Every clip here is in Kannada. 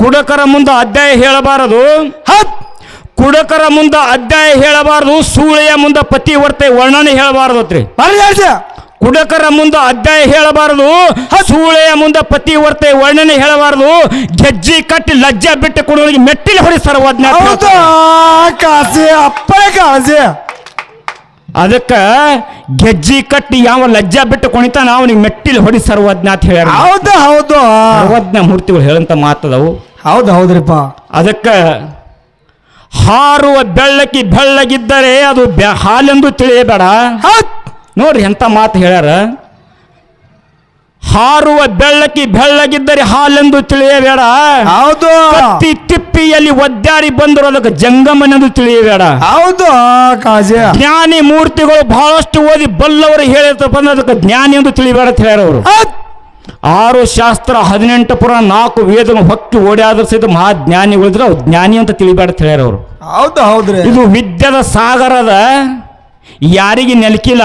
ಕುಡಕರ ಮುಂದೆ ಅಧ್ಯಾಯ ಹೇಳಬಾರದು. ಹತ್ ಕುಡಕರ ಮುಂದೆ ಅಧ್ಯಾಯ ಹೇಳಬಾರದು ಸೂಳೆಯ ಮುಂದೆ ಪತಿ ವರ್ತೆ ವರ್ಣನೆ ಹೇಳಬಾರದು ಅತ್ರಿ ಬರ್ರಿ ಹೇಳ್ಸಿ ಕುಡಕರ ಮುಂದೆ ಅಧ್ಯಾಯ ಹೇಳಬಾರದು ಸೂಳೆಯ ಮುಂದೆ ಪತಿ ವರ್ತೆ ವರ್ಣನೆ ಹೇಳಬಾರದು ಗೆಜ್ಜಿ ಕಟ್ಟಿ ಲಜ್ಜೆ ಬಿಟ್ಟು ಕುಡಿಯೋರಿಗೆ ಮೆಟ್ಟಿಲು ಹೇಳ್ತಾರೆ. ಕಾಸಿ ಅಪ್ಪನೇ ಕಾಸಿ. ಅದಕ್ಕ ಗೆಜ್ಜಿ ಕಟ್ಟಿ ಯಾವ ಲಜ್ಜಾ ಬಿಟ್ಟು ಕುಣಿತಾನ ಅವನಿಗೆ ಮೆಟ್ಟಿಲು ಹೊಡಿ ಸರ್ವಜ್ಞ ಅಂತ ಹೇಳ್ಯಾರ. ಹೌದು ಹೌದು. ಸರ್ವಜ್ಞ ಮೂರ್ತಿಗಳು ಹೇಳಂತ ಮಾತದವು. ಹೌದು ಹೌದ್ರಿಪ್ಪ. ಅದಕ್ಕ ಹಾರುವ ಬೆಳ್ಳಕ್ಕಿ ಬೆಳ್ಳಗಿದ್ದರೆ ಅದು ಬ್ಯಾ- ಹಾಲೆಂದು ತಿಳಿಯಬೇಡ. ನೋಡ್ರಿ ಎಂತ ಮಾತು ಹೇಳ್ಯಾರ. ಹಾರುವ ಬೆಳ್ಳಕ್ಕಿ ಬೆಳ್ಳಗಿದ್ದರೆ ಹಾಲೆಂದು ತಿಳಿಯಬೇಡ. ಹೌದು. ಕತ್ತಿ ತಿಪ್ಪಿಯಲ್ಲಿ ಒದ್ದಾರಿ ಬಂದರು ಅದಕ್ಕೆ ಜಂಗಮನೆಂದು ತಿಳಿಯಬೇಡ. ಹೌದು ಕಾಜಿ. ಜ್ಞಾನಿ ಮೂರ್ತಿಗಳು ಬಹಳಷ್ಟು ಓದಿ ಬಲ್ಲವರು ಹೇಳಿರ್ತಪ್ಪ ಅದಕ್ಕೆ ಜ್ಞಾನಿ ಎಂದು ತಿಳಿಯಬೇಡ ಅಂತ ಹೇಳ್ಯಾರ ಅವರು. ಹತ್ ಆರು ಶಾಸ್ತ್ರ ಹದಿನೆಂಟು ಪುರ ನಾಲ್ಕು ವೇದ ಹೊಕ್ಕಿ ಓಡಾದ್ರ ಸಹಿತ ಮಹಾಜ್ಞಾನಿಗಳಿದ್ರೆ ಅವ್ರು ಜ್ಞಾನಿ ಅಂತ ತಿಳಿಬೇಡ ಹೇಳ್ಯಾರ ಅವರು. ಹೌದು ಹೌದ್ರಿ. ಇದು ವಿದ್ಯದ ಸಾಗರದ ಯಾರಿಗೆ ನೆಲಕಿಲ್ಲ.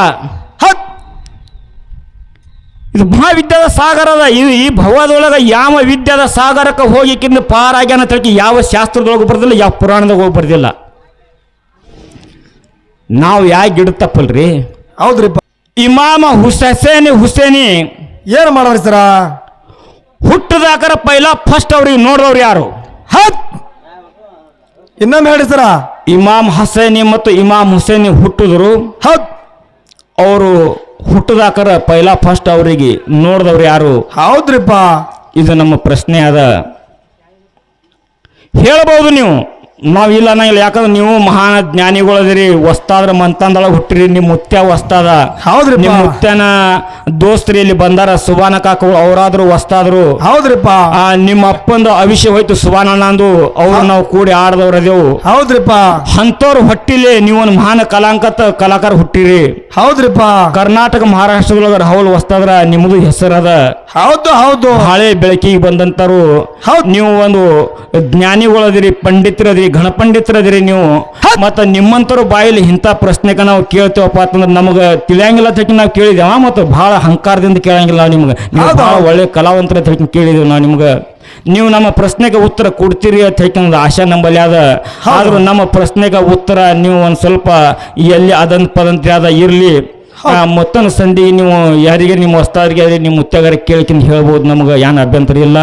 ಇದು ಮಹಾವಿದ್ಯದ ಸಾಗರದ ಇದು ಈ ಭವದೊಳಗೆ ಯಾವ ವಿದ್ಯದ ಸಾಗರಕ್ಕೆ ಹೋಗಿಕ್ಕಿಂದ ಪಾರಾಗ್ಯಾನ ತಿಳ್ಕಿ ಯಾವ ಶಾಸ್ತ್ರದೊಳಗೆ ಬರ್ದಿಲ್ಲ ಯಾವ ಪುರಾಣದಾಗ ಹೋಗಿ ಬರ್ದಿಲ್ಲ. ನಾವು ಯಾಕೆ ಗಿಡ ತಪ್ಪಲ್ರಿ? ಹೌದ್ರಿ ಇಮಾಮ ಹುಸೇನಿ ಹುಸೇನಿ ಏನ್ ಮಾಡೋರು ಸರ? ಹುಟ್ಟದಾಕರ ಪೈಲ ಫಸ್ಟ್ ಅವ್ರಿಗೆ ನೋಡಿದವ್ರು ಯಾರು? ಹತ್ ಇನ್ನೊಮ್ಮೆ ಹೇಳಿ ಸರ. ಇಮಾಮ್ ಹಸೇನಿ ಮತ್ತು ಇಮಾಮ್ ಹುಸೇನಿ ಹುಟ್ಟಿದ್ರು. ಹತ್ ಅವರು ಹುಟ್ಟದಾಕರ ಪೈಲ ಫಸ್ಟ್ ಅವರಿಗೆ ನೋಡಿದವ್ರು ಯಾರು? ಹೌದ್ರಿಪ್ಪ. ಇದು ನಮ್ಮ ಪ್ರಶ್ನೆ ಅದ ಹೇಳಬಹುದು ನೀವು. ನಾವು ಇಲ್ಲ ಅನ್ನಂಗಿಲ್ಲ. ಯಾಕಂದ್ರೆ ನೀವು ಮಹಾನ್ ಜ್ಞಾನಿಗಳದಿರಿ. ವಸ್ತಾದ್ರ ಮಂತಂದೊಳಗೆ ಹುಟ್ಟಿರಿ. ನಿಮ್ಮ ಮುತ್ಯ ಹೊಸ್ತಾದ. ಹೌದ್ರಿ ನಿಮ್ಮ ಮುತ್ಯನ ದೋಸ್ತ್ರಿ ಇಲ್ಲಿ ಬಂದಾರ ಸುಬಾನ ಕಾಕಗಳು ಅವರಾದ್ರು ಹೊಸ್ತಾದ್ರು. ಹೌದ್ರಿಪ್ಪ. ಆ ನಿಮ್ಮ ಅಪ್ಪಂದು ಅವಿಷಯ ಹೋಯ್ತು ಸುಬಾನಣ್ಣಂದು ಅವ್ರು ನಾವು ಕೂಡಿ ಆಡದವ್ರದೇವು ಅದೇವು. ಹೌದ್ರಿಪ್ಪ. ಅಂತವ್ರು ಹೊಟ್ಟಿಲಿ ನೀವು ಒಂದು ಮಹಾನ್ ಕಲಾಂಕತ ಕಲಾಕಾರ ಹುಟ್ಟಿರಿ. ಹೌದ್ರಿಪ್ಪ. ಕರ್ನಾಟಕ ಮಹಾರಾಷ್ಟ್ರದೊಳಗ ಹೌಲ್ ಹೊಸ್ತಾದ್ರ ನಿಮ್ಮದು ಹೆಸರದ. ಹೌದು ಹೌದು. ಹಳೆ ಬೆಳಕಿಗೆ ಬಂದಂತರು ಹೌದು. ನೀವು ಒಂದು ಜ್ಞಾನಿಗಳದಿರಿ ಪಂಡಿತರದಿರಿ ಗಣಪಂಡಿತರದಿರಿ ನೀವು ಮತ್ತ ನಿಮ್ಮಂತರು ಬಾಯಲ್ಲಿ ಇಂಥ ಪ್ರಶ್ನೆಗ ನಾವು ಕೇಳ್ತೇವಪ್ಪ ಅಂತಂದ್ರೆ ನಮಗೆ ತಿಳಿಯಂಗಿಲ್ಲ ಅಂತ ಹೇಳಿ ನಾವು ಕೇಳಿದೇವ. ಮತ್ತು ಬಹಳ ಅಹಂಕಾರದಿಂದ ಕೇಳಂಗಿಲ್ಲ ನಾವು ನಿಮ್ಗೆ. ನೀವು ಭಾಳ ಬಹಳ ಒಳ್ಳೆ ಕಲಾವಂತರ ಅಂತ ಹೇಳಿ ಕೇಳಿದೇವು ನಾವು ನಿಮ್ಗೆ. ನೀವು ನಮ್ಮ ಪ್ರಶ್ನೆಗೆ ಉತ್ತರ ಕೊಡ್ತೀರಿ ಅಂತ ಹೇಳಿ ಆಶಾ ನಂಬಲ್ಲಿ ಅದ. ಆದ್ರೂ ನಮ್ಮ ಪ್ರಶ್ನೆಗೆ ಉತ್ತರ ನೀವು ಒಂದು ಸ್ವಲ್ಪ ಎಲ್ಲಿ ಅದಂತ ಪದಂತ್ರಿ ಅದ ಇರಲಿ. ಮೊತ್ತನ ಸಂಧಿ ನೀವು ಯಾರಿಗೆ ನಿಮ್ಮ ಹೊಸ್ತಾರಿಗೆ ನಿಮ್ಮ ಮುತ್ಯಾಗಾರ ಕೇಳ್ಕಿಂತ ಹೇಳ್ಬೋದು ನಮ್ಗೆ. ಏನು ಅಭ್ಯಂತರ ಇಲ್ಲ.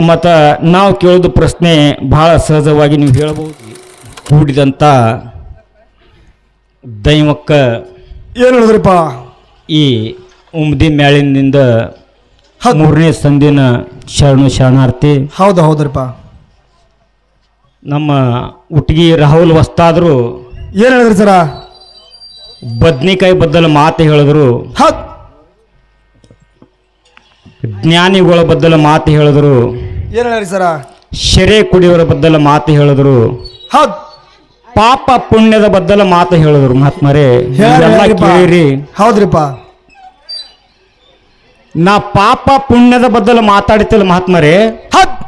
ಮತ್ತು ನಾವು ಕೇಳೋದು ಪ್ರಶ್ನೆ ಭಾಳ ಸಹಜವಾಗಿ ನೀವು ಹೇಳ್ಬೋದು ಕೂಡಿದಂಥ ದೈವಕ್ಕ ಏನು ಹೇಳಿದ್ರಪ್ಪ? ಈ ಉಮ್ದಿ ಮ್ಯಾಳಿನಿಂದ. ಮೂರನೇ ಸಂದಿನ ಶರಣು ಶರಣಾರ್ಥಿ. ಹೌದು ಹೌದ್ರಪ್ಪ. ನಮ್ಮ ಉಟ್ಗಿ ರಾಹುಲ್ ವಸ್ತಾದ್ರು ಏನು ಹೇಳಿದ್ರಿ ಸರ? ಬದ್ನಿಕಾಯಿ ಬದ್ದಲು ಮಾತು ಹೇಳಿದ್ರು. ಜ್ಞಾನಿಗಳ ಬದ್ದಲು ಮಾತು ಹೇಳಿದ್ರು. ಏನ್ ಹೇಳಿ ಸರ? ಶೆರೆ ಕುಡಿಯೋರ ಬದ್ದಲ ಮಾತು ಹೇಳಿದ್ರು. ಪಾಪ ಪುಣ್ಯದ ಬದ್ದಲ ಮಾತು ಹೇಳಿದ್ರು ಮಹಾತ್ಮರೇ. ಇವೆಲ್ಲ ಕೇಳಿರಿ. ಹೌದ್ರಿಪ್ಪ. ನಾ ಪಾಪ ಪುಣ್ಯದ ಬದ್ದಲ ಮಾತಾಡ್ತಿಲ್ಲ ಮಹಾತ್ಮರೇ. ಹತ್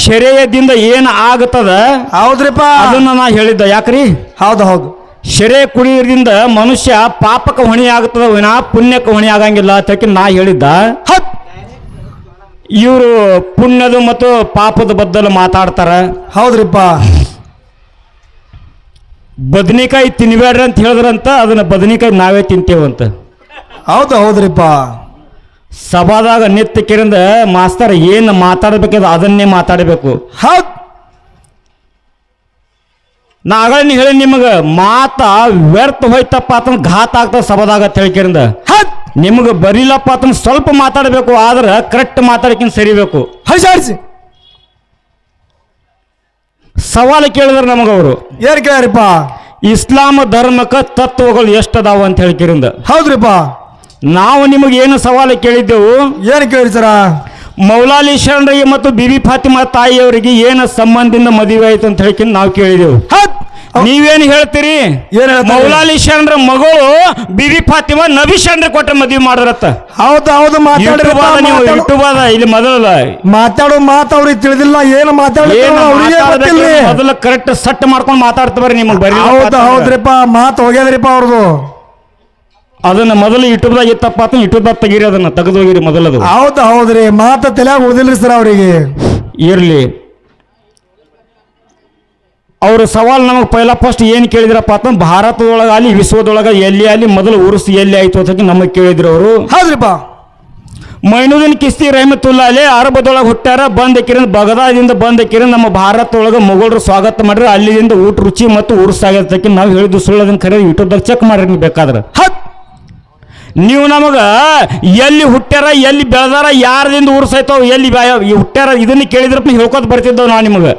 ಶರೆಯದಿಂದ ಏನು ಆಗುತ್ತದ ಹೌದ್ರಿಪ್ಪ. ಅದನ್ನ ನಾ ಹೇಳಿದ್ದ ಯಾಕ್ರಿ? ಹೌದು ಹೌದು. ಶೆರೆ ಕುಡಿಯೋದ್ರಿಂದ ಮನುಷ್ಯ ಪಾಪಕ್ಕೆ ಹೊಣೆ ಆಗುತ್ತದ ವಿನಾ ಪುಣ್ಯಕ್ಕೆ ಹೊಣೆ ಆಗಂಗಿಲ್ಲ ಅಂತ ನಾ ಹೇಳಿದ್ದ. ಇವರು ಪುಣ್ಯದ ಮತ್ತು ಪಾಪದ ಬದ್ದಲು ಮಾತಾಡ್ತಾರ. ಹೌದ್ರಿಪ್ಪ. ಬದನೆಕಾಯಿ ತಿನ್ಬೇಡ್ರಿ ಅಂತ ಹೇಳಿದ್ರಂತ ಅದನ್ನ ಬದನೆಕಾಯಿ ನಾವೇ ತಿಂತೇವಂತ ಹೌದು ಹೌದ್ರಿಪ್ಪ. ಸಭಾದಾಗ ನಿತ್ಯ ಕಿರಿಂದ ಮಾಸ್ತರ್ ಏನು ಮಾತಾಡಬೇಕದು ಅದನ್ನೇ ಮಾತಾಡಬೇಕು. ಹೌದು. ನಾ ಆಗಲೇ ಹೇಳಿ ನಿಮಗೆ ಮಾತ ವ್ಯರ್ಥ ಹೋಯ್ತಪ್ಪ ಅಂತ ಘಾತ ಆಗ್ತದೆ ಸಭಾದಾಗ ತಿಳ್ಕಿರಿಂದ ನಿಮಗೆ ಬರೀಲಪ್ಪ ಅಂತ ಸ್ವಲ್ಪ ಮಾತಾಡಬೇಕು ಆದ್ರೆ ಕರೆಕ್ಟ್ ಮಾತಾಡಕ್ಕಿಂತ ಸರಿಬೇಕು. ಹರಿಸಾಡಿಸಿ ಸವಾಲು ಕೇಳಿದ್ರೆ ನಮಗವರು ಏನ್ ಕೇಳ್ಯಾರಿಪ್ಪ? ಇಸ್ಲಾಂ ಧರ್ಮಕ್ಕೆ ತತ್ವಗಳು ಎಷ್ಟದಾವ ಅಂತ ಹೇಳ್ಕಿರಿಂದ ಹೌದ್ರಿಪ್ಪ. ನಾವು ನಿಮಗೆ ಏನು ಸವಾಲು ಕೇಳಿದ್ದೆವು? ಏನು ಕೇಳಿ ಸರ? ಮೌಲಾಲಿ ಶರಣರಿಗೆ ಮತ್ತು ಬಿಬಿ ಫಾತಿಮಾ ತಾಯಿಯವರಿಗೆ ಏನು ಸಂಬಂಧದಿಂದ ಮದುವೆ ಆಯ್ತು ಅಂತ ಹೇಳ್ಕೊಂಡು ನಾವು ಕೇಳಿದೆವು. ಹತ್ ನೀವೇನು ಹೇಳ್ತೀರಿ? ಏನ್ ಹೇಳ್ತಾರೆ? ಮೌಲಾಲಿ ಶರಣರ ಮಗಳು ಬಿಬಿ ಫಾತಿಮಾ ನಬಿ ಶರಣರ ಕೊಟ್ಟ ಮದ್ವಿ ಮಾಡಿದ್ರತ್ತ ಹೌದು ಹೌದು ಯೂಟ್ಯೂಬ್ ಅದ ನೀವು ಮಾತಾಡ್ರಿ ಯೂಟ್ಯೂಬ್ ಅದ ಇಲ್ಲಿ ಮೊದಲ ಮಾತಾಡೋ ಮಾತು ಅವ್ರಿಗೆ ತಿಳಿದಿಲ್ಲ ಏನು ಮಾತಾಡಿ ಏನು ಅವ್ರಿಗೆ ಮೊದಲ ಕರೆಕ್ಟ್ ಸಟ್ ಮಾಡ್ಕೊಂಡು ಮಾತಾಡ್ತಾರೆ ನಿಮ್ಗೆ ಬರೀ ಹೌದು ಹೌದ್ರಿಪ್ಪ ಮಾತು ಹೋಗ್ಯದ್ರಿಪ್ಪ ಅವ್ರದು. ಅದನ್ನ ಮೊದಲು ಯೂಟ್ಯೂಬ್ದಾಗ ಇತ್ತಪ್ಪ ಅಂತ ಯೂಟ್ಯೂಬ್ದಾಗ ತೆಗೀರಿ ಅದನ್ನ ತೆಗೆದು ಹೋಗಿರಿ ಮೊದಲದು. ಹೌದು ಹೌದ್ರಿ ಮಾತು ತಲೆಯಾಗ ಉಳಿದಿಲ್ರಿ ಸರ್ ಅವರಿಗೆ. ಇರ್ಲಿ. ಅವ್ರ ಸವಾಲು ನಮಗೆ ಪೈಲ ಫಸ್ಟ್ ಏನು ಕೇಳಿದ್ರಪ್ಪ ಅಂತ ಭಾರತದೊಳಗೆ ಅಲ್ಲಿ ವಿಶ್ವದೊಳಗೆ ಎಲ್ಲಿ ಅಲ್ಲಿ ಮೊದಲು ಉರುಸು ಎಲ್ಲಿ ಆಯ್ತು ಅಂತ ನಮಗೆ ಕೇಳಿದ್ರು ಅವರು. ಹೌದ್ರಿಪ್ಪ ಮೈನುದ್ದೀನ್ ಕಿಸ್ತಿ ರಹಮತುಲ್ಲಾ ಅಲ್ಲಿ ಅರಬದೊಳಗೆ ಹುಟ್ಟಾರ ಬಂದ ಕಿರಣ್ ಬಗದಾದಿಂದ ಬಂದ ಕಿರಣ್ ನಮ್ಮ ಭಾರತದೊಳಗೆ ಮೊಘಲರು ಸ್ವಾಗತ ಮಾಡ್ರಿ ಅಲ್ಲಿಂದ ಊಟ ರುಚಿ ಮತ್ತು ಉರುಸಾಗತ್ತಕ್ಕೆ ನಾವು ಹೇಳಿದ್ದು ಸುಳ್ಳದನ್ನ ಕರೆದು ಯೂಟ್ಯೂಬ್ದಾಗ ಚೆಕ್ ಮಾಡ್ರಿ ನೀವು ಬೇಕಾದ್ರೆ. ಹತ್ ನೀವು ನಮಗೆ ಎಲ್ಲಿ ಹುಟ್ಟ್ಯಾರ ಎಲ್ಲಿ ಬೆಳೆದಾರ ಯಾರದಿಂದ ಉರ್ಸೈತೋ ಎಲ್ಲಿ ಬ್ಯಾ- ಈ ಹುಟ್ಟ್ಯಾರ ಇದನ್ನ ಕೇಳಿದ್ರಪ್ಪ ಹೇಳ್ಕೊತ ಬರ್ತಿದ್ದವು ನಾ ನಿಮಗೆ.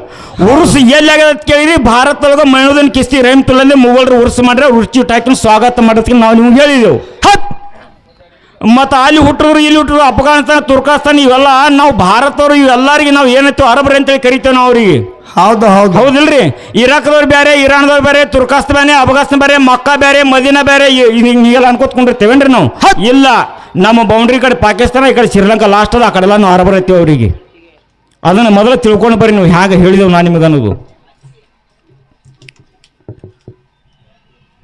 ಉರ್ಸು ಎಲ್ಲಿ ಆಗ್ಯದ ಕೇಳಿದ್ರಿ ಭಾರತದೊಳಗೆ ಮಣ್ಣದನ್ ಕಿಸ್ತಿ ರಹಮತುಲ್ಲಲ್ಲಿ ಮುಗಲ್ರು ಉರ್ಸು ಮಾಡ್ರೆ ಉರ್ಚಿ ಹಾಕಿ ಸ್ವಾಗತ ಮಾಡೋದಕ್ಕೆ ನಾವು ನಿಮ್ಗೆ ಹೇಳಿದೆವು. ಮತ್ತು ಅಲ್ಲಿ ಹುಟ್ಟರು ಇಲ್ಲಿ ಹುಟ್ಟರು ಅಫ್ಘಾನಿಸ್ತಾನ ತುರ್ಕಾಸ್ತಾನ ಇವೆಲ್ಲ ನಾವು ಭಾರತವರು ಇವೆಲ್ಲರಿಗೆ ನಾವು ಏನೈತೋ ಅರಬ್ರಿ ಅಂತೇಳಿ ಕರಿತೇವೆ ನಾವು ಅವರಿಗೆ. ಹೌದು ಹೌದು. ಹೌದಿಲ್ರಿ? ಇರಾಕ್ದವ್ರು ಬೇರೆ ಇರಾನ್ದವ್ರು ಬೇರೆ ತುರ್ಕಾಸ್ತ ಬೇರೆ ಅಫ್ಘಾನಿಸ್ತಾನ ಬೇರೆ ಮಕ್ಕಾ ಬೇರೆ ಮದೀನಾ ಬೇರೆ ಹೀಗೆಲ್ಲ ಅನ್ಕೋತ್ಕೊಂಡಿರ್ತೇವೇನ್ರಿ ನಾವು? ಇಲ್ಲ ನಮ್ಮ ಬೌಂಡ್ರಿ ಕಡೆ ಪಾಕಿಸ್ತಾನ ಈ ಕಡೆ ಶ್ರೀಲಂಕಾ ಲಾಸ್ಟ್ ಅದ ಆ ಕಡೆ ಎಲ್ಲ ನಾವು ಅರಬರ್ ಐತೀವಿ ಅವರಿಗೆ ಅದನ್ನು ಮೊದಲು ತಿಳ್ಕೊಂಡು ಬರ್ರಿ ನೀವು ಹೇಗೆ ಹೇಳಿದೆವು ನಾನು ನಿಮಗೆ ಅನ್ನೋದು.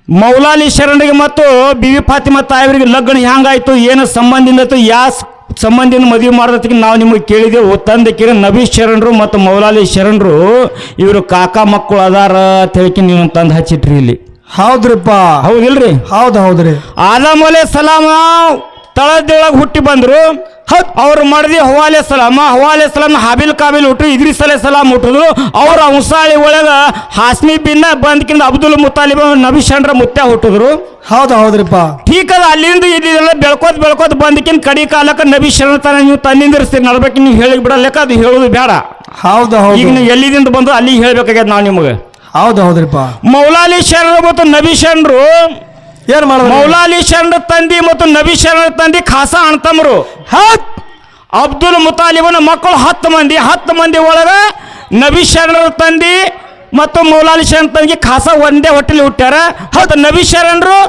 ಮೌಲಾಲಿ ಶರಣರಿಗೆ ಮತ್ತು ಬಿ ಬಿವಿ ಫಾತಿಮಾ ಆಯವರಿಗೆ ಲಗ್ನ ಹ್ಯಾಂಗಾಯ್ತು ಏನು ಸಂಬಂಧದಿಂದ ಆಯ್ತು ಯಾ ಸ್- ಸಂಬಂಧದಿಂದ ಮದುವೆ ಮಾಡೋದಕ್ಕೆ ನಾವು ನಿಮಗೆ ಕೇಳಿದೆವು ತಂದೆ ಕಿರ ನಬಿ ಶರಣರು ಮತ್ತು ಮೌಲಾಲಿ ಶರಣರು ಇವರು ಕಾಕಾ ಮಕ್ಕಳು ಅದಾರ ಅಂತ ಹೇಳಿ ನೀವು ತಂದು ಹಚ್ಚಿಟ್ರಿ ಇಲ್ಲಿ. ಹೌದ್ರಿಪ್ಪ. ಹೌದಿಲ್ರಿ? ಹೌದು ಹೌದ್ರಿ. ಆದಮ್ ಅಲೆ ಸಲಾಮ ತಳದೊಳಗೆ ಹುಟ್ಟಿ ಬಂದರು. ಅವ್ರು ಮಾಡಿದಿ ಹವಾಲೆ ಸಲಾಮ ಹವಾಲೆ ಸಲಾಮ್ ಹಾಬಿಲ್ ಕಾಬಿಲ್ ಹುಟ್ಟು ಇದ್ರಿಸ್ ಅಲೆ ಸಲಾಮ್ ಹುಟ್ಟಿದ್ರು ಅವ್ರ ಅಂಸಾಳಿ ಒಳಗ ಹಾಸ್ಮಿ ಬಿನ್ನ ಬಂದ್ಕಿಂದ ಅಬ್ದುಲ್ ಮುತಾಲಿಬ್ ನಬಿಶಂಡ್ರ ಮುತ್ಯ ಹುಟ್ಟಿದ್ರು. ಹೌದು ಹೌದ್ರಿಪ್ಪ. ಠೀಕ್ ಅದ ಅಲ್ಲಿಂದ ಇಲ್ಲಿದೆಲ್ಲ ಬೆಳ್ಕೋತ್ ಬೆಳ್ಕೋತ್ ಬಂದಕಿನ್ ಕಡಿ ಕಾಲಕ್ಕೆ ನಬಿ ಶರಣ ತಾನ ನೀವು ತಂದಿಂದಿರ್ಸ್ತೀರಿ ನಡ್ಬೇಕು ನೀವು ಹೇಳಿ ಬಿಡಲೆಕ್ಕ ಅದು ಹೇಳೋದು ಬೇಡ. ಹೌದು ಈಗ ಹೌದು ನೀವು ಎಲ್ಲಿದಿಂದ ಬಂದು ಅಲ್ಲಿ ಹೇಳ್ಬೇಕಾಗ್ಯದ ನಾವು ನಿಮಗೆ. ಹೌದು ಹೌದ್ರಿಪ್ಪ. ಮೌಲಾಲಿ ಶರಣರು ಮತ್ತು ನಬಿ ಶರಣರು ಏನ್ ಮಾಡ ಮೌಲಾಲಿ ಶರಣರ ತಂದಿ ಮತ್ತು ನಬಿ ಶರಣ ತಂದಿ ಖಾಸ ಅಣ್ತಮ್ರು ಹತ್! ಅಬ್ದುಲ್ ಮುತಾಲಿಬನ ಮಕ್ಕಳು ಹತ್ತು ಮಂದಿ. ಹತ್ತು ಮಂದಿ ಒಳಗೆ ನಬಿ ಶರಣರ ತಂದಿ ಮತ್ತು ಮೌಲಾಲಿ ಶರಣ ತಂದಿ ಖಾಸ ಒಂದೇ ಹೊಟ್ಟೆಲಿ ಹುಟ್ಟ್ಯಾರ. ಹೌದು ನಬಿ ಶರಣರು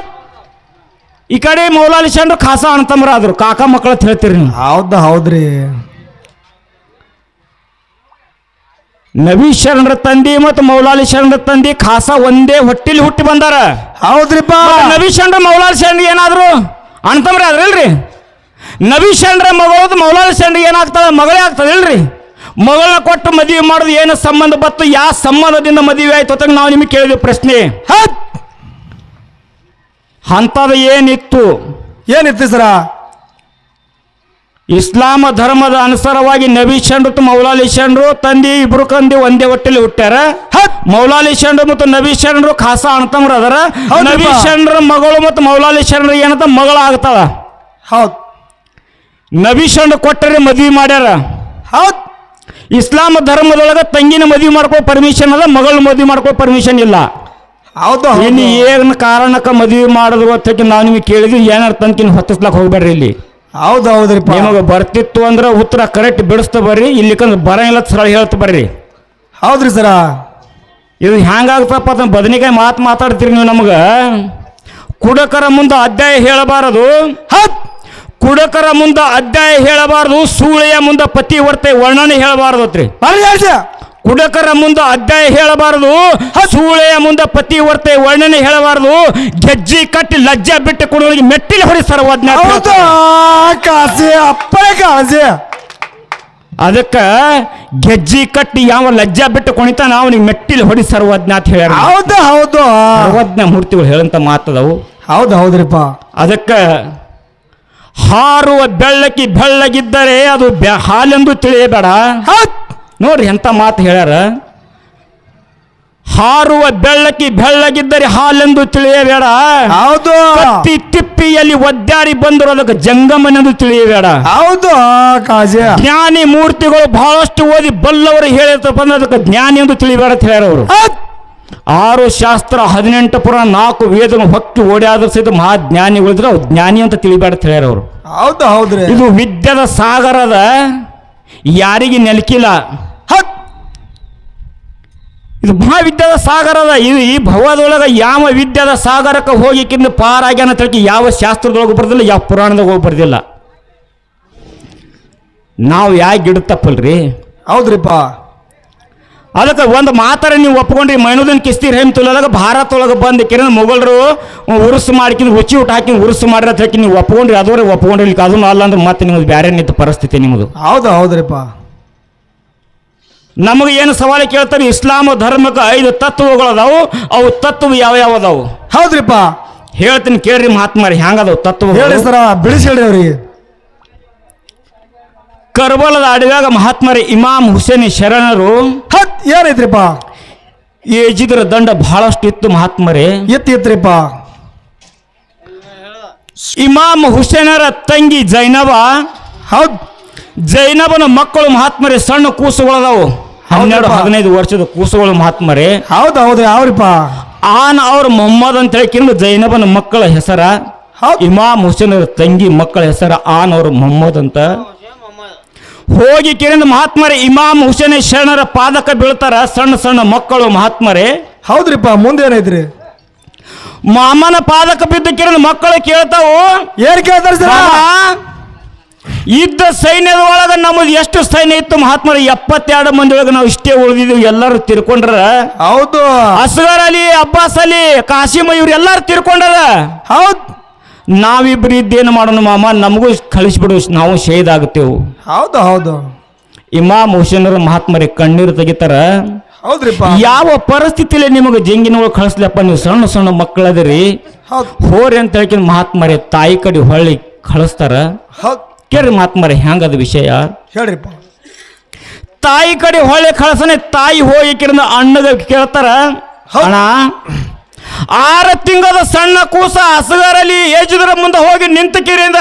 ಈ ಕಡೆ ಮೌಲಾಲಿ ಶರಣರು ಖಾಸ ಅಣ್ತಮ್ರ ಆದ್ರು ಕಾಕ ಮಕ್ಕಳು ಹೇಳ್ತೀರಿ ನೀವು. ಹೌದು ಹೌದ್ರಿ. ನಬಿ ಶರಣರ ತಂದಿ ಮತ್ತು ಮೌಲಾಲಿ ಶರಣರ ತಂದಿ ಖಾಸ ಒಂದೇ ಹೊಟ್ಟಿಲಿ ಹುಟ್ಟಿ ಬಂದಾರ. ಹೌದ್ರಿಪ್ಪ. ನವಿ ಶರಣರ ಮೌಲಾಲಿ ಶರಣ ಏನಾದ್ರು? ಅಣ್ತಮ್ರಿ ಅದ್ರಲ್ರಿ. ನವಿ ಶರಣರ ಮಗಳದು ಮೌಲಾಲಿ ಶರಣ ಏನಾಗ್ತದ? ಮಗಳೇ ಆಗ್ತದೆ ಇಲ್ರಿ. ಮಗಳನ್ನ ಕೊಟ್ಟು ಮದುವೆ ಮಾಡೋದು ಏನು ಸಂಬಂಧ? ಬತ್ತು ಯಾವ ಸಂಬಂಧದಿಂದ ಮದುವೆ ಆಯ್ತು ಅಂತ ನಾವು ನಿಮಗೆ ಕೇಳಿದ್ವಿ ಪ್ರಶ್ನೆ. ಅಂಥದ್ದು ಏನಿತ್ತು? ಏನಿತ್ತು ಸರ? ಇಸ್ಲಾಮ ಧರ್ಮದ ಅನುಸಾರವಾಗಿ ನಬಿ ಮತ್ತು ಮೌಲಾಲಿ ಚಂಡ್ರು ತಂದಿ ಇಬ್ರು ಕಂದಿ ಒಂದೇ ಹೊಟ್ಟೆಲಿ ಹುಟ್ಟ್ಯಾರ. ಮೌಲಾಲಿ ಚಂಡ್ರು ಮತ್ತು ನಬಿ ಚಂಡ್ರು ಖಾಸ ಅಣ್ತಮ್ರ ಅದರ. ನಬಿ ಶರಣರ ಮಗಳು ಮತ್ತು ಮೌಲಾಲಿ ಚಂಡ್ರ ಏನಂತ ಮಗಳ ಆಗ್ತಾವ ಹೌದ್. ನಬಿ ಚಂಡ್ ಕೊಟ್ಟರೆ ಮದ್ವಿ ಮಾಡ್ಯಾರ. ಹೌದ್. ಇಸ್ಲಾಮ ಧರ್ಮದೊಳಗೆ ತಂಗಿನ ಮದ್ವಿ ಮಾಡ್ಕೋ ಪರ್ಮಿಷನ್ ಅದ ಮಗಳ ಮದ್ವಿ ಮಾಡ್ಕೋ ಪರ್ಮಿಷನ್ ಇಲ್ಲ. ಹೌದು ಇನ್ನು ಏನು ಕಾರಣಕ್ಕೆ ಮದ್ವಿ ಮಾಡಿದ್ರು ಅಂತ ನಾನು ನಿಮಗೆ ಕೇಳಿದ್ವಿ ಏನಾರ ತಂತಿನ ಹೊತ್ತಿಸ್ಲಕ್ಕೆ ಹೋಗ್ಬೇಡ್ರಿ ಇಲ್ಲಿ. ಹೌದು ಹೌದ್ರಿಪ್ಪ. ನಿಮಗೆ ಬರ್ತಿತ್ತು ಅಂದ್ರೆ ಉತ್ತರ ಕರೆಕ್ಟ್ ಬಿಡಿಸ್ತ ಬರ್ರಿ ಇಲ್ಲಿಕಂದ್ರೆ ಬರಂಗಿಲ್ಲ ಸರಳ ಹೇಳ್ತ ಬರ್ರಿ. ಹೌದ್ರಿ ಸರ. ಇದು ಹ್ಯಾಂಗಾಗ್ತಪ್ಪ ಅದನ್ನ ಬದನಿಕಾಯಿ ಮಾತು ಮಾತಾಡ್ತೀರಿ ನೀವು ನಮಗೆ? ಕುಡಕರ ಮುಂದೆ ಅಧ್ಯಾಯ ಹೇಳಬಾರದು. ಹತ್ ಕುಡಕರ ಮುಂದೆ ಅಧ್ಯಾಯ ಹೇಳಬಾರದು ಸೂಳೆಯ ಮುಂದೆ ಪತಿ ವರ್ತೆ ವರ್ಣನೆ ಹೇಳಬಾರದು ಅತ್ರಿ. ಕುಡಕರ ಮುಂದೆ ಅಧ್ಯಾಯ ಹೇಳಬಾರದು ಸೂಳೆಯ ಮುಂದೆ ಪತಿ ವರ್ತೆ ವರ್ಣನೆ ಹೇಳಬಾರದು ಗೆಜ್ಜಿ ಕಟ್ಟಿ ಲಜ್ಜೆ ಬಿಟ್ಟು ಕೊಡುವರಿಗೆ ಮೆಟ್ಟಿಲು ಹೊಡಿ ಸರ್ವಜ್ಞ ಅದಕ್ಕ ಗೆಜ್ಜಿ ಕಟ್ಟಿ ಯಾವ ಲಜ್ಜ ಬಿಟ್ಟು ಕುಣಿತಾನ ಅವನಿಗೆ ಮೆಟ್ಟಿಲು ಹೊಡಿ ಸರ್ವಜ್ಞ ಅಂತ ಹೇಳ್ಯಾರ. ಹೌದು ಹೌದು. ಸರ್ವಜ್ಞ ಮೂರ್ತಿಗಳು ಹೇಳಂತ ಮಾತದವು. ಹೌದು ಹೌದ್ರಿಪ್ಪ. ಅದಕ್ಕೆ ಹಾರುವ ಬೆಳ್ಳಕ್ಕಿ ಬೆಳ್ಳಗಿದ್ದರೆ ಅದು ಬೆ- ಹಾಲೆಂದು ತಿಳಿಯಬೇಡ. ನೋಡ್ರಿ ಎಂಥ ಮಾತು ಹೇಳ್ಯಾರ? ಹಾರುವ ಬೆಳ್ಳಕ್ಕಿ ಬೆಳ್ಳಗಿದ್ದರೆ ಹಾಲೆಂದು ತಿಳಿಯಬೇಡ. ಹೌದು. ಕತ್ತಿ ತಿಪ್ಪಿಯಲ್ಲಿ ಒದ್ದಾರಿ ಬಂದರು ಅದಕ್ಕೆ ಜಂಗಮನೆಂದು ತಿಳಿಯಬೇಡ. ಹೌದು ಕಾಜಿ. ಜ್ಞಾನಿ ಮೂರ್ತಿಗಳು ಬಹಳಷ್ಟು ಓದಿ ಬಲ್ಲವರು ಹೇಳಿರ್ತಪ್ಪ ಅಂದ್ರೆ ಅದಕ್ಕೆ ಜ್ಞಾನಿ ಎಂದು ತಿಳಿಯಬೇಡ ಅಂತ ಹೇಳ್ಯಾರ ಅವರು. ಆರು ಶಾಸ್ತ್ರ ಹದಿನೆಂಟು ಪುರ ನಾಲ್ಕು ವೇದನ ಹೊಕ್ಕಿ ಓಡಾದ್ರ ಸಹಿತ ಮಹಾಜ್ಞಾನಿಗಳಿದ್ರೆ ಅವ್ರು ಜ್ಞಾನಿ ಅಂತ ತಿಳಿಬೇಡ ಅಂತ ಹೇಳ್ಯಾರ ಅವರು. ಹೌದು ಹೌದ್ರಿ. ಇದು ವಿದ್ಯದ ಸಾಗರದ ಯಾರಿಗೆ ನೆಲಕಿಲ್ಲ? ಹಕ್ ಇದು ಮಹಾವಿದ್ಯದ ಸಾಗರದ ಇದು ಈ ಭವದೊಳಗೆ ಯಾವ ವಿದ್ಯದ ಸಾಗರಕ್ಕೆ ಹೋಗಿಕ್ಕಿಂದ ಪಾರಾಗ್ಯಾನ ತಿಳ್ಕಿ ಯಾವ ಶಾಸ್ತ್ರದೊಳಗೆ ಬರ್ದಿಲ್ಲ, ಯಾವ ಪುರಾಣದಾಗ ಹೋಗಿ ಬರ್ದಿಲ್ಲ. ನಾವು ಯಾಕೆ ಗಿಡ ತಪ್ಪಲ್ರಿ? ಹೌದ್ರಿಪ್ಪ. ಅದಕ್ಕೆ ಒಂದು ಮಾತಾರ ನೀವು ಒಪ್ಕೊಂಡ್ರಿ ಮೈನುದನ್ ಕಿಸ್ತೀರ್ ಹೆಮ್ ತುಲದಾಗ ಭಾರತ ಒಳಗೆ ಬಂದು ಕಿರಣ ಮೊಘಲರು ಉರುಸು ಮಾಡ್ಕಿಂದು ಹುಚ್ಚಿ ಊಟ ಹಾಕಿ ಉರುಸು ಮಾಡ್ರಿ ಅಂತ ಹೇಳಿ ನೀವು ಒಪ್ಕೊಂಡ್ರಿ ಅದವ್ರೆ ಒಪ್ಕೊಂಡ್ರಿ ಇಲ್ಲಿ ಅದನ್ನು ಅಲ್ಲ ಅಂದ್ರೆ ಮತ್ತೆ ನಿಮ್ದು ಬೇರೆ ನಿಂತ ಪರಿಸ್ಥಿತಿ ನಿಮ್ಮದು ಹೌದು ಹೌದ್ರಿಪ್ಪ. ನಮಗೆ ಏನು ಸವಾಲು ಕೇಳ್ತಾರೆ ಇಸ್ಲಾಂ ಧರ್ಮಕ್ಕೆ ಐದು ತತ್ವಗಳದಾವು ಅವು ತತ್ವ ಯಾವ ಯಾವ ಅದಾವು? ಹೌದ್ರಿಪ್ಪ. ಹೇಳ್ತೀನಿ ಕೇಳ್ರಿ ಮಹಾತ್ಮಾರಿ ಹ್ಯಾಂಗದವು ತತ್ವ ಹೇಳಿ ಸರ ಬಿಡಿಸಿ ಹೇಳಿ ಅವ್ರಿಗೆ. ಕರ್ಬಲದ ಅಡವ್ಯಾಗ ಮಹಾತ್ಮರ ಇಮಾಮ್ ಹುಸೇನ್ ಶರಣರು ಹತ್ ಈ ಏಜಿದ್ರ ದಂಡ ಬಹಳಷ್ಟು ಇತ್ತು ಮಹಾತ್ಮರೇ. ಎತ್ತಿ ಎತ್ರಿಪ್ಪ. ಇಮಾಮ್ ಹುಸೇನರ ತಂಗಿ ಜೈನಬ ಹೌದ್. ಜೈನಬನ ಮಕ್ಕಳು ಮಹಾತ್ಮರೇ ಸಣ್ಣ ಕೂಸುಗಳದಾವು. ಹನ್ನೆರಡು. ಹದಿನೈದು ವರ್ಷದ ಕೂಸುಗಳು ಮಹಾತ್ಮರೇ. ಹೌದು ಹೌದು ಯಾವ್ರಿಪ್ಪ ಆನ್ ಅವ್ರ ಮೊಹಮ್ಮದ್ ಅಂತ ಹೇಳಿಕೊಂಡು ಜೈನಬನ ಮಕ್ಕಳ ಹೆಸರ ಹೌದ್. ಇಮಾಮ್ ಹುಸೇನರ ತಂಗಿ ಮಕ್ಕಳ ಹೆಸರ ಆನ್ ಅವ್ರ ಮೊಹಮ್ಮದ್ ಅಂತ. ಹೋಗಿ ಕೇಳಿದ ಮಹಾತ್ಮರೇ ಇಮಾಮ್ ಹುಸೇನ್ ಶರಣರ ಪಾದಕ ಬೀಳ್ತಾರ ಸಣ್ಣ ಸಣ್ಣ ಮಕ್ಕಳು ಮಹಾತ್ಮರೇ. ಹೌದ್ರಿಪ್ಪ ಮುಂದೆ ಏನೈತ್ರಿ ಮಾಮನ ಪಾದಕ ಬಿದ್ದ ಕಿರಣ ಮಕ್ಕಳು ಕೇಳ್ತಾವು. ಏನ್ ಕೇಳ್ತಾರ ಸರ್? ಇದ್ದ ಸೈನ್ಯದ ಒಳಗೆ ನಮ್ಮದು ಎಷ್ಟು ಸೈನ್ಯ ಇತ್ತು ಮಹಾತ್ಮರ? ಎಪ್ಪತ್ತೆರಡು ಮಂದಿ ಒಳಗೆ ನಾವು ಇಷ್ಟೇ ಉಳಿದಿದ್ದೀವಿ ಎಲ್ಲರೂ ತಿರ್ಕೊಂಡ್ರ. ಹೌದು. ಅಸ್ಗರ್ ಅಲಿ ಅಬ್ಬಾಸ್ ಅಲಿ ಕಾಸಿಮ ಇವ್ರು ಎಲ್ಲಾರು ತಿರ್ಕೊಂಡ್ರ. ಹೌದ್. ನಾವಿಬ್ರು ಇದ್ದೇನು ಮಾಡೋಣ ಮಾಮ? ನಮಗೂ ಕಳಿಸ್ಬಿಡು ನಾವು ಶಹೀದ್ ಆಗುತ್ತೇವು ಹೌದು ಹೌದು. ಇಮಾಮ್ ಹುಸೇನರ ಮಹಾತ್ಮರಿಗೆ ಕಣ್ಣೀರು ತೆಗಿತಾರ. ಹೌದ್ರಿಪ್ಪ. ಯಾವ ಪರಿಸ್ಥಿತಿಲಿ ನಿಮಗೆ ಜಂಗಿನ ಒಳಗೆ ಕಳಿಸ್ಲಪ್ಪ ನೀವು ಸಣ್ಣ ಸಣ್ಣ ಮಕ್ಕಳದಿರಿ. ಹೋರಿ ಅಂತ ಹೇಳಿ ಮಹಾತ್ಮರೇ ತಾಯಿ ಕಡೆ ಹೊಳ್ಳಿ ಕಳಿಸ್ತಾರ. ಕೇಳ್ರಿ ಮಹಾತ್ಮರೇ ಹೆಂಗದ ವಿಷಯ? ಹೇಳ್ರಿಪ್ಪ. ತಾಯಿ ಕಡೆ ಹೊಳ್ಳಿ ಕಳ್ಸನೆ ತಾಯಿ ಹೋಗಿ ಕಿರಣ ಅಣ್ಣದ ಕೇಳ್ತಾರ. ಅಣ್ಣ ಆರು ತಿಂಗಳ ಸಣ್ಣ ಕೂಸ ಹಸುಗರಲ್ಲಿ ಏಜಿದ್ರ ಮುಂದೆ ಹೋಗಿ ನಿಂತಕಿರಿಂದ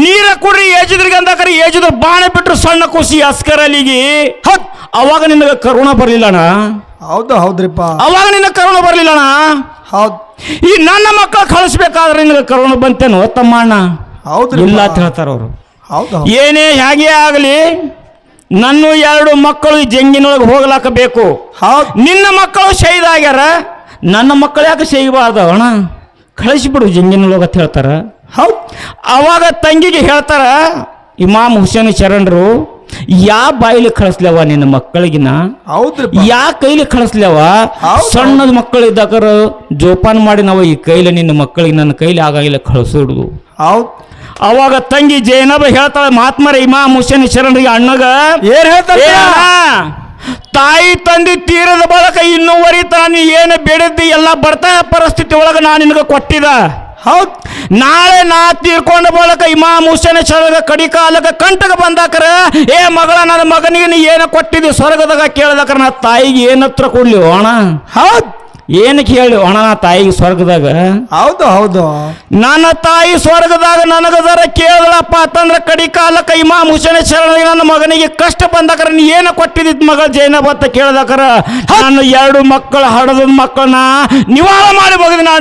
ನೀರ ಕುಡ್ರಿ ಏಜಿದ್ರಿಗೆ ಕರಿ ಏಜಿದ್ರ ಬಾಣ ಬಿಟ್ರು ಸಣ್ಣ ಕೂಸಿ ಹಸ್ಕರಲ್ಲಿಗೆ ಹತ್ ಅವಾಗ ನಿನಗೆ ಕರುಣ ಬರಲಿಲ್ಲ ಅಣ್ಣ ಹೌದು ಹೌದ್ರಿಪ್ಪ. ಅವಾಗ ನಿನಗೆ ಕರುಣ ಬರ್ಲಿಲ್ಲ ಅಣ್ಣ ಹೌದ್. ಈ ನನ್ನ ಮಕ್ಕಳು ಕಳಿಸ್ಬೇಕಾದ್ರೆ ನಿನಗೆ ಕರುಣ ಬಂತೇನೋ ತಮ್ಮ ಅಣ್ಣ? ಹೌದು ಇಲ್ಲ ಅಂತ ಹೇಳ್ತಾರೆ ಅವರು. ಹೌದು ಏನೇ ಹೇಗೆ ಆಗಲಿ ನನ್ನ ಎರಡು ಮಕ್ಕಳು ಈ ಜಂಗಿನೊಳಗೆ ಹೋಗ್ಲಾಕ ಬೇಕು ಹೌದ್. ನಿನ್ನ ಮಕ್ಕಳು ಶಹೀದ್ ಆಗ್ಯಾರ ನನ್ನ ಮಕ್ಕಳು ಯಾಕೆ ಶಹೀಬಾರ್ದವ ಅಣ್ಣ? ಕಳಿಸಿಬಿಡು ಜಂಗಿನೊಳಗೆ ಅಂತ ಹೇಳ್ತಾರ. ಹೌದು. ಅವಾಗ ತಂಗಿಗೆ ಹೇಳ್ತಾರ ಇಮಾಮ್ ಹುಸೇನ್ ಶರಣರು ಯಾ ಬಾಯಿಲಿ ಕಳಿಸ್ಲವ ನಿನ್ನ ಮಕ್ಕಳಿಗಿನ ಹೌದ್ರಿಪ್ಪ. ಯಾ ಕೈಲಿ ಕಳಿಸ್ಲವ? ಹೌದು. ಸಣ್ಣದ ಮಕ್ಕಳು ಜೋಪಾನ ಮಾಡಿ ನಾವು ಈ ಕೈಲಿ ನಿನ್ನ ಮಕ್ಕಳಿಗೆ ನನ್ನ ಕೈಲಿ ಆಗಾಗಿಲ್ಲ ಕಳಿಸಿಡುದು ಹೌದು. ಅವಾಗ ತಂಗಿ ಜೈನಬ ಹೇಳ್ತಾಳೆ ಮಹಾತ್ಮರ ಇಮಾಮ್ ಹುಸೇನ್ ಶರಣರಿಗೆ ಅಣ್ಣಗ ಏನ್ ಹೇಳ್ತಾರೆ ತಾಯಿ ತಂದೆ ತೀರದ ಬಳಕ ಇನ್ನೂವರೆ ತಾನು ಏನು ಬೇಡಿದ್ದಿ ಎಲ್ಲ ಬರ್ತಾ ಪರಿಸ್ಥಿತಿ ಒಳಗೆ ನಾನು ನಿನಗೆ ಕೊಟ್ಟಿದ. ಹೌದ್. ನಾಳೆ ನಾ ತೀರ್ಕೊಂಡ ಬಳಕ ಇಮಾಮ್ ಹುಸೇನ ಕಡಿ ಕಾಲಕ ಕಂಟಕ ಬಂದಾಕರ ಏ ಮಗಳ ನನ್ನ ಮಗನಿಗೆ ನೀ ಏನು ಕೊಟ್ಟಿದ್ದಿ ಸ್ವರ್ಗದಾಗ ಕೇಳದಕ್ರ ನಾ ತಾಯಿಗೆ ಏನತ್ರ ಕೊಡ್ಲಿ ಅಣ್ಣ ಹೌದ್. ಏನಕ್ಕೆ ಹೇಳಿ ಒಣ ತಾಯಿ ಸ್ವರ್ಗದಾಗ? ಹೌದು ಹೌದು. ನನ್ನ ತಾಯಿ ಸ್ವರ್ಗದಾಗ ನನಗದರ ಕೇಳಲಪ್ಪ ಅಂತಂದ್ರೆ ಕಡಿ ಕಾಲಕ್ಕ ಇಮಾಮ್ ಹುಸೇನ ಶರಣಿ ನನ್ನ ಮಗನಿಗೆ ಕಷ್ಟ ಬಂದಾಕರ ನೀ ಏನು ಕೊಟ್ಟಿದ್ದ ಮಗ ಜೈನಬ್ ಅಂತ ಕೇಳ್ದಾಕರ ನಾನು ಎರಡು ಮಕ್ಕಳು ಹಡದ ಮಕ್ಕಳನ್ನ ನಿವಾಳ ಮಾಡಿ ಬಗ್ದಿನ ನಾನು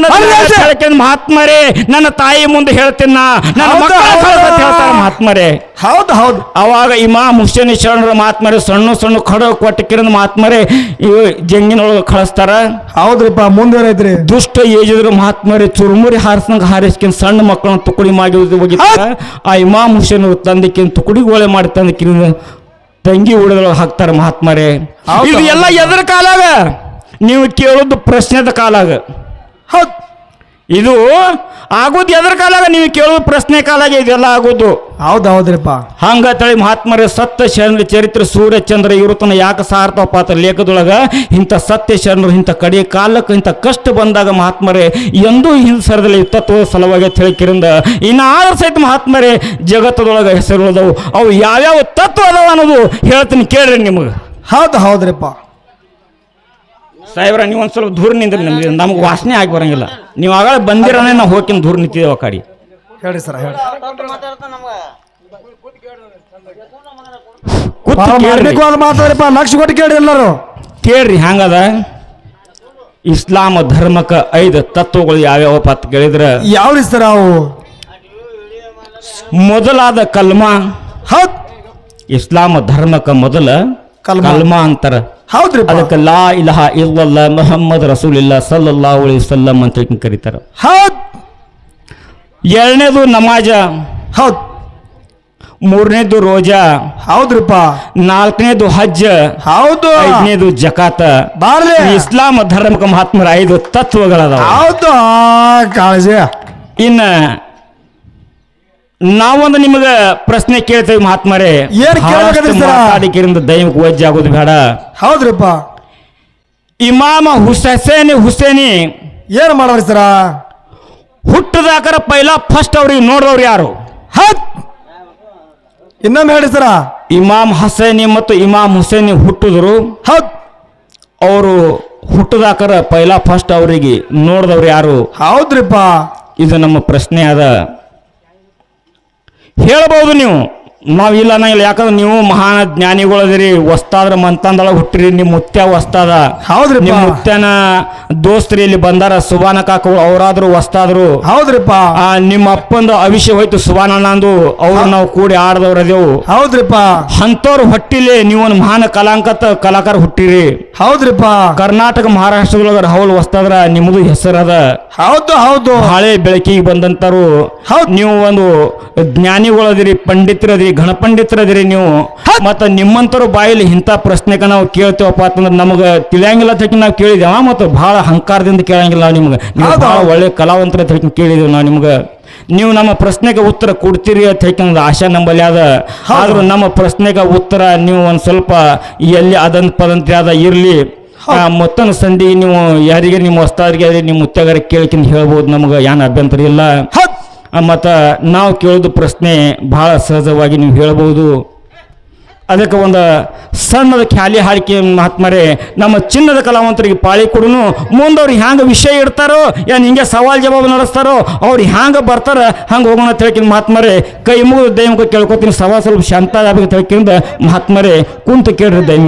ಹೇಳ್ತೇನೆ ಮಹಾತ್ಮರೇ ನನ್ನ ತಾಯಿ ಮುಂದೆ ಹೇಳ್ತೀನಿ ನಾ. ನನ್ನ ಮಕ್ಕಳ ಹೇಳ್ತಾರೆ ಮಹಾತ್ಮರೇ. ಹೌದು ಹೌದು. ಅವಾಗ ಇಮಾ ಹುಸೇನ್ ಶರಣರ ಮಹಾತ್ಮರೇ ಸಣ್ಣ ಸಣ್ಣ ಖಡ ಕೊಟ್ಟ ಕಿರಣ ಮಹಾತ್ಮರೇ ಇವು ಜಂಗಿನೊಳಗೆ ಕಳಿಸ್ತಾರ. ಹೌದ್ರಿಪ್ಪ ಮುಂದೆ ಏನೈತ್ರಿ ದುಷ್ಟ ಏಜಿದ್ರು ಮಹಾತ್ಮರಿ ಚುರುಮುರಿ ಹಾರಿಸ್ದಂಗ ಹಾರಿಸ್ಕಿನ್ ಸಣ್ಣ ಮಕ್ಕಳನ್ನ ತುಕುಡಿ ಮಾಡಿ ಹೋಗಿ ಆ ಇಮಾ ಹುಸೇನ್ ತಂದಕ್ಕಿನ್ ತುಕುಡಿ ಗೋಳೆ ಮಾಡಿ ತಂದಕ್ಕಿನ ತಂಗಿ ಉಡದೊಳಗೆ ಹಾಕ್ತಾರ ಮಹಾತ್ಮರೇ. ಇದು ಎಲ್ಲ ಎದ್ರ ಕಾಲಾಗ? ನೀವು ಕೇಳೋದು ಪ್ರಶ್ನೆದ ಕಾಲಾಗ. ಹೌದ್. ಇದು ಆಗೋದು ಎದ್ರ ಕಾಲಾಗ? ನೀವು ಕೇಳೋದು ಪ್ರಶ್ನೆ ಕಾಲಾಗ ಇದೆಲ್ಲ ಆಗೋದು. ಹೌದು ಹೌದ್ರಿಪ್ಪ ಹಂಗ ತಳಿ ಮಹಾತ್ಮರ ಸತ್ಯ ಶರಣ ಚರಿತ್ರೆ ಸೂರ್ಯ ಚಂದ್ರ ಇವರು ತನ್ನ ಯಾಕೆ ಸಾರ್ತವಪ್ಪ ಅಂತ ಲೇಖದೊಳಗ? ಇಂಥ ಸತ್ಯ ಶರಣರು ಇಂಥ ಕಡೆ ಕಾಲಕ್ಕೆ ಇಂಥ ಕಷ್ಟ ಬಂದಾಗ ಮಹಾತ್ಮರೇ ಎಂದೂ ಹಿಂಸರದಲ್ಲಿ ತತ್ವ ತತ್ವದ ಸಲುವಾಗಿ ತಿಳಿಕಿರಿಂದ ಇನ್ನಾದ್ರೂ ಸಹಿತ ಮಹಾತ್ಮರೇ ಜಗತ್ತದೊಳಗೆ ಹೆಸರು ಅದಾವು ಅವು ಯಾವ್ಯಾವ ತತ್ವ ಅದಾವ ಅನ್ನೋದು ಹೇಳ್ತೀನಿ ಕೇಳ್ರಿ ನಿಮಗೆ. ಹೌದು ಹೌದ್ರಿಪ್ಪ. ಸಾಹೇಬ್ರ ನೀವು ಒಂದು ಸ್ವಲ್ಪ ದೂರ ನಿಂದ್ರಿ ನಮ್ಗೆ. ನಮ್ಗೆ ವಾಸನೆ ಆಗಿ ಬರಂಗಿಲ್ಲ. ನೀವು ಆಗಲೇ ಬಂದಿರೋನೇ ನಾವು ಹೋಗಿ ದೂರ ನಿಂತಿದ್ದೇವೆ ಆ ಕಡೆ. ಹೇಳಿ ಸರ್ ಹೇಳಿ ಕೂತು ಕೇಳ್ರಿ. ಮಾರ್ಮಿಕವಾದ ಮಾತಾಡ್ರಿಪ್ಪ ಲಕ್ಷ ಕೊಟ್ಟು ಕೇಳಿ ಎಲ್ಲರೂ. ಕೇಳ್ರಿ ಹ್ಯಾಂಗದ? ಇಸ್ಲಾಂ ಧರ್ಮಕ್ಕೆ ಐದು ತತ್ವಗಳು ಯಾವ್ಯಾವಪ್ಪ ಅಂತ ಕೇಳಿದ್ರೆ? ಯಾವ್ರಿ ಸರ ಅವು? ಮೊದಲಾದ ಕಲ್ಮಾ. ಹೌದ್. ಇಸ್ಲಾಂ ಧರ್ಮಕ್ಕೆ ಮೊದಲ ಕಲ್ಮಾ. ಕಲ್ಮಾ ಅಂತಾರ. ಹೌದ್ರಿಪ್ಪ? ಅದಕ್ಕೆ ಲಾ ಇಲಹ ಇಲ್ಲಲ್ಲ ಮೊಹಮ್ಮದ್ ರಸುಲ್ ಇಲ್ಲ ಸಲ್ಲಾ ಉಳಿ ವಸಲ್ಲಂ ಅಂತ ಹೇಳಿ ಕರೀತಾರ. ಹೌದ್. ಎರಡನೇದು ನಮಾಜ. ಹೌದ್. ಮೂರನೇದು ರೋಜಾ. ಹೌದ್ರಿಪ್ಪ. ನಾಲ್ಕನೇದು ಹಜ್ಜ ಹೌದು. ಐದನೇದು ಜಕಾತ. ಬಾರ್ಲಿ. ಇಸ್ಲಾಂ ಧರ್ಮಕ ಮಹಾತ್ಮರ ಐದು ತತ್ವಗಳದ ಹೌದು. ಕಾಳಜಿ. ಇನ್ನ ನಾವೊಂದು ನಿಮಗೆ ಪ್ರಶ್ನೆ ಕೇಳ್ತೇವೆ ಮಹಾತ್ಮರೇ. ಏನ್ ಕೇಳ್ಬೇಕಂದ್ರಿ ಸರ? ಮಾತಾಡಿಕಿರಿಂದ ದೈವಕ್ಕೆ ವಜ್ಜೆ ಆಗೋದು ಬೇಡ. ಹೌದ್ರಿಪ್ಪ. ಇಮಾಮ ಹುಸೇನಿ ಹುಸೇನಿ ಏನ್ ಮಾಡ್ರಿ ಸರ? ಹುಟ್ಟದಾಕರ ಪೈಲ ಫಸ್ಟ್ ಅವ್ರಿಗೆ ನೋಡಿದವ್ರು ಯಾರು? ಹತ್ ಇನ್ನೊಮ್ಮೆ ಹೇಳಿ ಸರ. ಇಮಾಮ್ ಹಸೇನಿ ಮತ್ತು ಇಮಾಮ್ ಹುಸೇನಿ ಹುಟ್ಟಿದ್ರು. ಹೌದ್. ಅವರು ಹುಟ್ಟದಾಕರ ಪೈಲ ಫಸ್ಟ್ ಅವರಿಗೆ ನೋಡಿದವ್ರು ಯಾರು? ಹೌದ್ರಿಪ್ಪ. ಇದು ನಮ್ಮ ಪ್ರಶ್ನೆ ಅದ ಹೇಳ್ಬೋದು ನೀವು. ನಾವು ಇಲ್ಲ ಅನ್ನಂಗಿಲ್ಲ ಯಾಕಂದ್ರೆ ನೀವು ಮಹಾನ್ ಜ್ಞಾನಿಗಳದಿರಿ ಹೊಸ್ತಾದ್ರ ಮಂತಂದೊಳಗೆ ಹುಟ್ಟಿರಿ. ನಿಮ್ಮ ಮುತ್ಯ ಹೊಸ್ತಾದ. ಹೌದ್ರಿ ನಿಮ್ಮ ಮುತ್ಯನ ದೋಸ್ತ್ರಿ ಇಲ್ಲಿ ಬಂದಾರ. ಸುಬಾನ ಕಾಕ ಅವರಾದ್ರು ಹೊಸ್ತಾದ್ರು. ಹೌದ್ರಿಪ್ಪ. ನಿಮ್ಮ ಅಪ್ಪಂದು ಅವಿಷ್ಯ ಹೋಯ್ತು ಸುಬಾನಣ್ಣ ಅಂದು. ಅವ್ರು ನಾವು ಕೂಡಿ ಆಡದವ್ರ ಅದೇವು. ಹೌದ್ರಿಪ್ಪ. ಅಂಥವ್ರು ಹೊಟ್ಟಿಲಿ ನೀವು ಒಂದು ಮಹಾನ್ ಕಲಾಂಕತ ಕಲಾಕಾರ ಹುಟ್ಟಿರಿ. ಹೌದ್ರಿಪ್ಪ. ಕರ್ನಾಟಕ ಮಹಾರಾಷ್ಟ್ರದೊಳಗ ಹೌಲ್ ಹೊಸ್ತಾದ್ರ ನಿಮ್ಮದು ಹೆಸರದ. ಹೌದು ಹೌದು. ಹಳೆ ಬೆಳಕಿಗೆ ಬಂದಂತರು ಹೌದು. ನೀವು ಒಂದು ಜ್ಞಾನಿಗಳದಿರಿ ಪಂಡಿತರದಿರಿ ಗಣಪಂಡಿತರದಿರಿ ನೀವು. ಮತ್ತ ನಿಮ್ಮಂತರು ಬಾಯಲ್ಲಿ ಇಂಥ ಪ್ರಶ್ನೆಗೆ ನಾವು ಕೇಳ್ತೇವಪ್ಪ ಅಂತಂದ್ರೆ ನಮಗೆ ತಿಳಿಯಂಗಿಲ್ಲ ಅಂತ ನಾವು ಕೇಳಿದೇವ ಮತ್ತು ಬಹಳ ಅಹಂಕಾರದಿಂದ ಕೇಳಂಗಿಲ್ಲ ನಾವು ನಿಮ್ಗೆ. ನೀವು. ಬಹಳ ಒಳ್ಳೆ ಕಲಾವಂತರ ಅಂತ ಹೇಳಿ ಕೇಳಿದೇವೆ ನಾವು ನಿಮ್ಗೆ. ನೀವು ನಮ್ಮ ಪ್ರಶ್ನೆಗೆ ಉತ್ತರ ಕೊಡ್ತೀರಿ ಅಂತ ಹೇಳಿ ಆಶಾ ನಂಬಲ್ಲಿ ಅದ. ಆದ್ರೂ ನಮ್ಮ ಪ್ರಶ್ನೆಗೆ ಉತ್ತರ ನೀವು ಒಂದು ಸ್ವಲ್ಪ ಎಲ್ಲಿ ಅದಂತ ಪದಂತ್ರಿ ಅದ ಇರಲಿ. ಮತ್ತೊಂದು ಸಂಧಿ ನೀವು ಯಾರಿಗೆ ನಿಮ್ಮ ಹೊಸ್ತಾರಿಗೆ ನಿಮ್ಮ ಮುತ್ತಗಾರ ಕೇಳ್ಕೊಂಡು ಹೇಳ್ಬೋದು ನಮ್ಗೆ. ಏನು ಅಭ್ಯಂತರ ಇಲ್ಲ. ಮತ್ತು ನಾವು ಕೇಳೋದು ಪ್ರಶ್ನೆ ಭಾಳ ಸಹಜವಾಗಿ ನೀವು ಹೇಳಬಹುದು. ಅದಕ್ಕೆ ಒಂದು ಸಣ್ಣದ ಖ್ಯಾಲಿ ಹಾಡಿಕೆ ಮಹಾತ್ಮರೇ, ನಮ್ಮ ಚಿನ್ನದ ಕಲಾವಂತರಿಗೆ ಪಾಳಿ ಕೊಡುನು, ಮುಂದವ್ರು ಹ್ಯಾಂಗೆ ವಿಷಯ ಇಡ್ತಾರೋ, ಏನು ಹಿಂಗೆ ಸವಾಲ್ ಜವಾಬು ನಡೆಸ್ತಾರೋ, ಅವ್ರು ಹ್ಯಾಂಗೆ ಬರ್ತಾರ, ಹಂಗೆ ಹೋಗೋಣ ತಿಳ್ಕಿನ ಮಹಾತ್ಮರೇ. ಕೈ ಮುಗಿದು ದೈವಕ್ಕೆ ಕೇಳ್ಕೊತೀನಿ, ಸವಾಲ್ ಸ್ವಲ್ಪ ಶಾಂತ ಆಗಬೇಕು ತಿಳ್ಕೊಂಡು ಮಹಾತ್ಮರೇ. ಕುಂತು ಕೇಳಿರಿ ದೈವ